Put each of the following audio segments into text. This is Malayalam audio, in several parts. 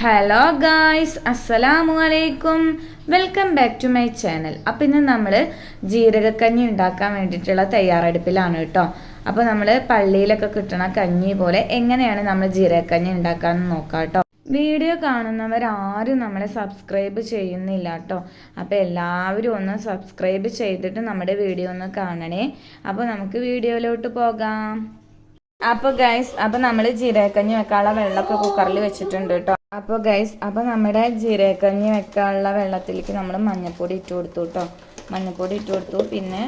ഹലോ ഗായ്സ് അസ്സലാമു അലൈക്കും welcome back to my channel അപ്പം ഇന്ന് നമ്മൾ ജീരകക്കഞ്ഞി ഉണ്ടാക്കാൻ വേണ്ടിയിട്ടുള്ള തയ്യാറെടുപ്പിലാണ് കേട്ടോ. അപ്പോൾ നമ്മൾ പള്ളിയിലൊക്കെ കിട്ടണ കഞ്ഞി പോലെ എങ്ങനെയാണ് നമ്മൾ ജീരകക്കഞ്ഞി ഉണ്ടാക്കാമെന്ന് നോക്കാം കേട്ടോ. വീഡിയോ കാണുന്നവർ ആരും നമ്മളെ സബ്സ്ക്രൈബ് ചെയ്യുന്നില്ല കേട്ടോ. അപ്പോൾ എല്ലാവരും ഒന്ന് സബ്സ്ക്രൈബ് ചെയ്തിട്ട് നമ്മുടെ വീഡിയോ ഒന്ന് കാണണേ. അപ്പോൾ നമുക്ക് വീഡിയോയിലോട്ട് പോകാം. അപ്പോൾ ഗൈസ് അപ്പോൾ നമ്മൾ ജീരകക്കഞ്ഞി വെക്കാനുള്ള വെള്ളമൊക്കെ കുക്കറിൽ വെച്ചിട്ടുണ്ട് കേട്ടോ. അപ്പോൾ ഗൈസ് അപ്പോൾ നമ്മുടെ ജീരകക്കഞ്ഞി വെക്കാനുള്ള വെള്ളത്തിലേക്ക് നമ്മൾ മഞ്ഞൾപ്പൊടി ഇട്ട് കൊടുത്തു കേട്ടോ മഞ്ഞൾപ്പൊടി ഇട്ട് കൊടുത്തു. പിന്നെ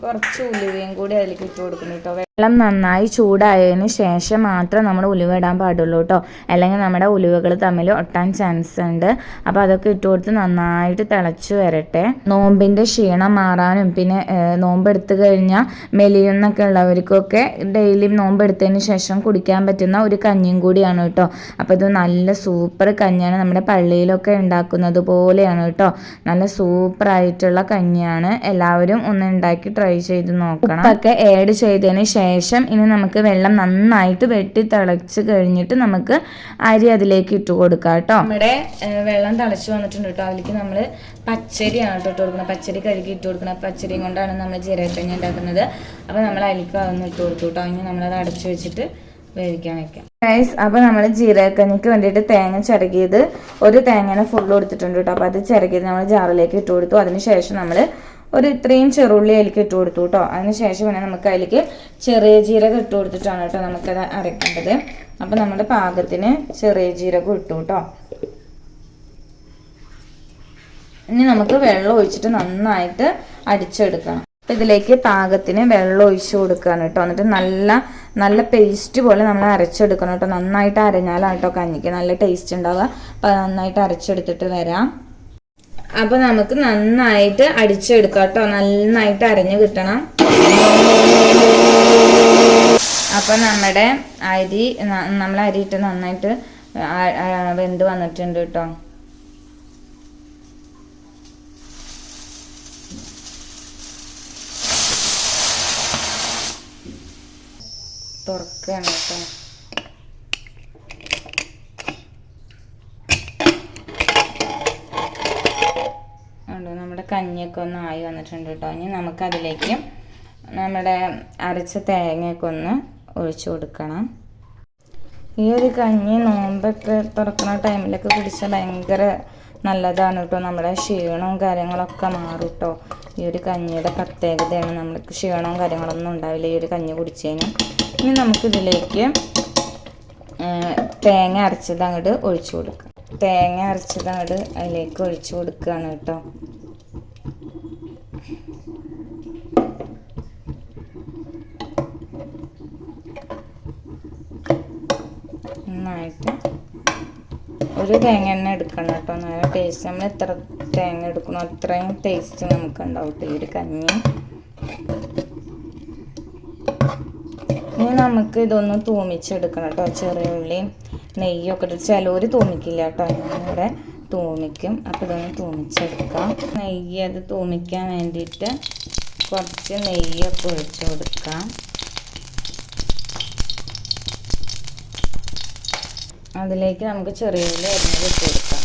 കുറച്ച് ഉലുവയും കൂടി അതിലേക്ക് ഇട്ട് കൊടുക്കുന്നു കേട്ടോ വെള്ളം നന്നായി ചൂടായതിന് ശേഷം മാത്രം നമ്മൾ ഉലുവ ഇടാൻ പാടുള്ളൂ കേട്ടോ. അല്ലെങ്കിൽ നമ്മുടെ ഉലുവകൾ തമ്മിൽ ഒട്ടാൻ ചാൻസ് ഉണ്ട്. അപ്പോൾ അതൊക്കെ ഇട്ട് കൊടുത്ത് നന്നായിട്ട് തിളച്ച് വരട്ടെ. നോമ്പിന്റെ ക്ഷീണം മാറാനും പിന്നെ നോമ്പ് എടുത്തു കഴിഞ്ഞാൽ മെലിയുന്നൊക്കെ ഉള്ളവർക്കൊക്കെ ഡെയിലി നോമ്പെടുത്തതിന് ശേഷം കുടിക്കാൻ പറ്റുന്ന ഒരു കഞ്ഞിയും കൂടിയാണ് കേട്ടോ. അപ്പോൾ ഇത് നല്ല സൂപ്പർ കഞ്ഞിയാണ്. നമ്മുടെ പള്ളിയിലൊക്കെ ഉണ്ടാക്കുന്നത് പോലെയാണ് കേട്ടോ. നല്ല സൂപ്പർ ആയിട്ടുള്ള കഞ്ഞിയാണ്. എല്ലാവരും ഒന്ന് ഉണ്ടാക്കി ട്രൈ ചെയ്ത് നോക്കണം. ഒക്കെ ആഡ് ചെയ്തതിന് ശേഷം ഇനി നമുക്ക് വെള്ളം നന്നായിട്ട് വെട്ടി തിളച്ച് കഴിഞ്ഞിട്ട് നമുക്ക് അരി അതിലേക്ക് ഇട്ട് കൊടുക്കാം കേട്ടോ. നമ്മുടെ വെള്ളം തിളച്ച് വന്നിട്ടുണ്ട് കേട്ടോ. അതിലേക്ക് നമ്മൾ പച്ചരിയാണ് കേട്ടോ ഇട്ട് കൊടുക്കുന്നത്. പച്ചരി കഴുകി ഇട്ട് കൊടുക്കുന്നത്. പച്ചരിയും കൊണ്ടാണ് നമ്മൾ ജീരകക്കഞ്ഞി ഉണ്ടാക്കുന്നത്. അപ്പോൾ നമ്മൾ അതിലേക്ക് അതൊന്ന് ഇട്ട് കൊടുത്തു കേട്ടോ. ഇനി നമ്മളത് അടച്ചു വെച്ചിട്ട് വേവിക്കാൻ വെക്കാം. ഗൈസ് അപ്പോൾ നമ്മൾ ജീരകക്കഞ്ഞിക്ക് വേണ്ടിയിട്ട് തേങ്ങ ചിരകിയത് ഒരു തേങ്ങനെ ഫുള്ള് കൊടുത്തിട്ടുണ്ട് കേട്ടോ. അപ്പോൾ അത് ചിരകിയത് നമ്മൾ ജാറിലേക്ക് ഇട്ട് കൊടുത്തു. അതിന് ശേഷം നമ്മൾ ഒരു ഇത്രയും ചെറുള്ളി അതിലേക്ക് ഇട്ട് കൊടുത്തു കേട്ടോ അതിന് ശേഷം പിന്നെ നമുക്ക് അതിലേക്ക് ചെറിയ ജീരകം ഇട്ട് കൊടുത്തിട്ടാണ് കേട്ടോ നമുക്കത് അരയ്ക്കേണ്ടത് അപ്പോൾ നമ്മുടെ പാകത്തിന് ചെറിയ ജീരകം ഇട്ടു കേട്ടോ ഇനി നമുക്ക് വെള്ളം ഒഴിച്ചിട്ട് നന്നായിട്ട് അടിച്ചെടുക്കണം. അപ്പൊ ഇതിലേക്ക് പാകത്തിന് വെള്ളം ഒഴിച്ചു കൊടുക്കുകയാണ് കേട്ടോ എന്നിട്ട് നല്ല നല്ല പേസ്റ്റ് പോലെ നമ്മൾ അരച്ചെടുക്കണം കേട്ടോ നന്നായിട്ട് അരഞ്ഞാലാണ് കേട്ടോ കഞ്ഞിക്ക് നല്ല ടേസ്റ്റ് ഉണ്ടാവുക. അപ്പം നന്നായിട്ട് അരച്ചെടുത്തിട്ട് വരാം. അപ്പൊ നമുക്ക് നന്നായിട്ട് അടിച്ചെടുക്കാം കേട്ടോ നന്നായിട്ട് അരഞ്ഞു കിട്ടണം. അപ്പൊ നമ്മുടെ അരി നമ്മൾ അരിയിട്ട് നന്നായിട്ട് വെന്ത് വന്നിട്ടുണ്ട് കേട്ടോ തുറക്കുകയാണ് കേട്ടോ ഉണ്ട് നമ്മുടെ കഞ്ഞിയൊക്കെ ഒന്ന് ആയി വന്നിട്ടുണ്ട് കേട്ടോ ഇനി നമുക്കതിലേക്ക് നമ്മുടെ അരച്ച തേങ്ങയൊക്കെ ഒന്ന് ഒഴിച്ചു കൊടുക്കണം. ഈ ഒരു കഞ്ഞി നോമ്പൊക്കെ തുറക്കുന്ന ടൈമിലൊക്കെ കുടിച്ചാൽ ഭയങ്കര നല്ലതാണ് കേട്ടോ നമ്മുടെ ക്ഷീണവും കാര്യങ്ങളൊക്കെ മാറും കേട്ടോ ഈ ഒരു കഞ്ഞിയുടെ പ്രത്യേകതയാണ് നമ്മൾക്ക് ക്ഷീണവും കാര്യങ്ങളൊന്നും ഉണ്ടാവില്ല ഈ ഒരു കഞ്ഞി കുടിച്ചതിന് ഇനി നമുക്കിതിലേക്ക് തേങ്ങ അരച്ചത് അങ്ങോട്ട് ഒഴിച്ചു കൊടുക്കാം. തേങ്ങ അരച്ചത് അങ്ങോട്ട് അതിലേക്ക് ഒഴിച്ചു കൊടുക്കുകയാണ് കേട്ടോ നന്നായിട്ട്. ഒരു തേങ്ങ തന്നെ എടുക്കണം കേട്ടോ. നല്ല ടേസ്റ്റ് നമ്മൾ എത്ര തേങ്ങ എടുക്കണോ അത്രയും ടേസ്റ്റ് നമുക്ക് ഉണ്ടാവും ഈ ഒരു കഞ്ഞി. ഇനി നമുക്ക് ഇതൊന്ന് തൂമിച്ചെടുക്കണം കേട്ടോ. ചെറിയ ഉള്ളി നെയ്യൊക്കെ ഇട്ട് ചിലവർ തൂമിക്കില്ല കേട്ടോ. ഞാനിവിടെ തൂമിക്കും. അപ്പോൾ ഇതൊന്ന് തൂമിച്ചെടുക്കാം. നെയ്യ് അത് തൂമിക്കാൻ വേണ്ടിയിട്ട് കുറച്ച് നെയ്യൊക്കെ ഒഴിച്ചു കൊടുക്കാം. അതിലേക്ക് നമുക്ക് ചെറിയ ഉള്ളി അരിഞ്ഞത് ഇട്ട് കൊടുക്കാം.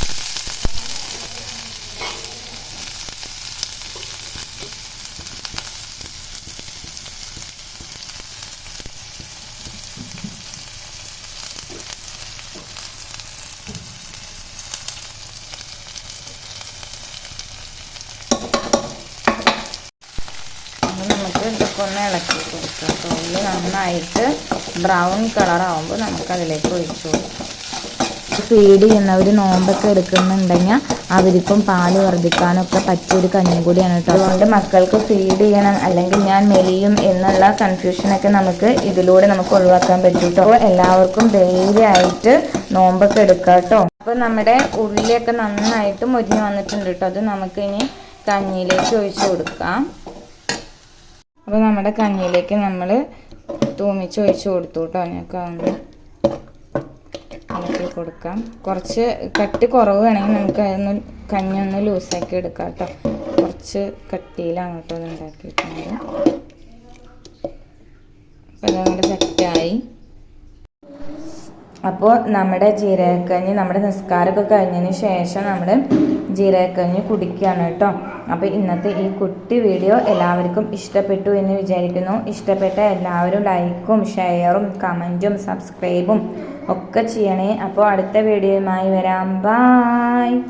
ഇളക്കി കൊടുക്കാം. തൊള്ളി നന്നായിട്ട് ബ്രൗൺ കളർ ആവുമ്പോൾ നമുക്ക് അതിലേക്ക് ഒഴിച്ചു കൊടുക്കാം. ഫീഡ് ചെയ്യുന്നവർ നോമ്പൊക്കെ എടുക്കുന്നുണ്ടെങ്കിൽ അവർക്കും പാൽ വർദ്ധിക്കാനൊക്കെ പറ്റിയൊരു കഞ്ഞി കൂടിയാണ് കേട്ടോ. അതുകൊണ്ട് മക്കൾക്ക് ഫീഡ് ചെയ്യണം അല്ലെങ്കിൽ ഞാൻ മെലിയും എന്നുള്ള കൺഫ്യൂഷനൊക്കെ നമുക്ക് ഇതിലൂടെ നമുക്ക് ഒഴിവാക്കാൻ പറ്റും കേട്ടോ. എല്ലാവർക്കും ആയിട്ട് നോമ്പൊക്കെ എടുക്കാം കേട്ടോ. അപ്പോൾ നമ്മുടെ ഉള്ളിയൊക്കെ നന്നായിട്ട് മുരിഞ്ഞ് വന്നിട്ടുണ്ട് കേട്ടോ. അത് നമുക്ക് ഇനി കഞ്ഞിയിലേക്ക് ഒഴിച്ചു കൊടുക്കാം. അപ്പോൾ നമ്മുടെ കഞ്ഞിയിലേക്ക് നമ്മൾ തൂമിച്ച് ഒഴിച്ച് കൊടുത്തു കേട്ടോ. ഞങ്ങൾക്ക് കൊടുക്കാം. കുറച്ച് കട്ടി കുറവ് വേണമെങ്കിൽ നമുക്ക് അതൊന്ന് കഞ്ഞി ഒന്ന് ലൂസാക്കി എടുക്കാം കേട്ടോ. കുറച്ച് കട്ടിയിലാണ് കേട്ടോ അത് ഉണ്ടാക്കിയിട്ടുള്ളത്. അപ്പോൾ അതങ്ങോട്ട് സെറ്റായി. അപ്പോൾ നമ്മുടെ ജീരകക്കഞ്ഞി നമ്മുടെ നിസ്കാരമൊക്കെ കഴിഞ്ഞതിന് ശേഷം നമ്മൾ ജീരകക്കഞ്ഞി കുടിക്കുകയാണ് കേട്ടോ. അപ്പോൾ ഇന്നത്തെ ഈ കുട്ടി വീഡിയോ എല്ലാവർക്കും ഇഷ്ടപ്പെട്ടു എന്ന് വിചാരിക്കുന്നു. ഇഷ്ടപ്പെട്ട എല്ലാവരും ലൈക്കും ഷെയറും കമന്റും സബ്സ്ക്രൈബും ഒക്കെ ചെയ്യണേ. അപ്പോൾ അടുത്ത വീഡിയോയുമായി വരാം. ബായ്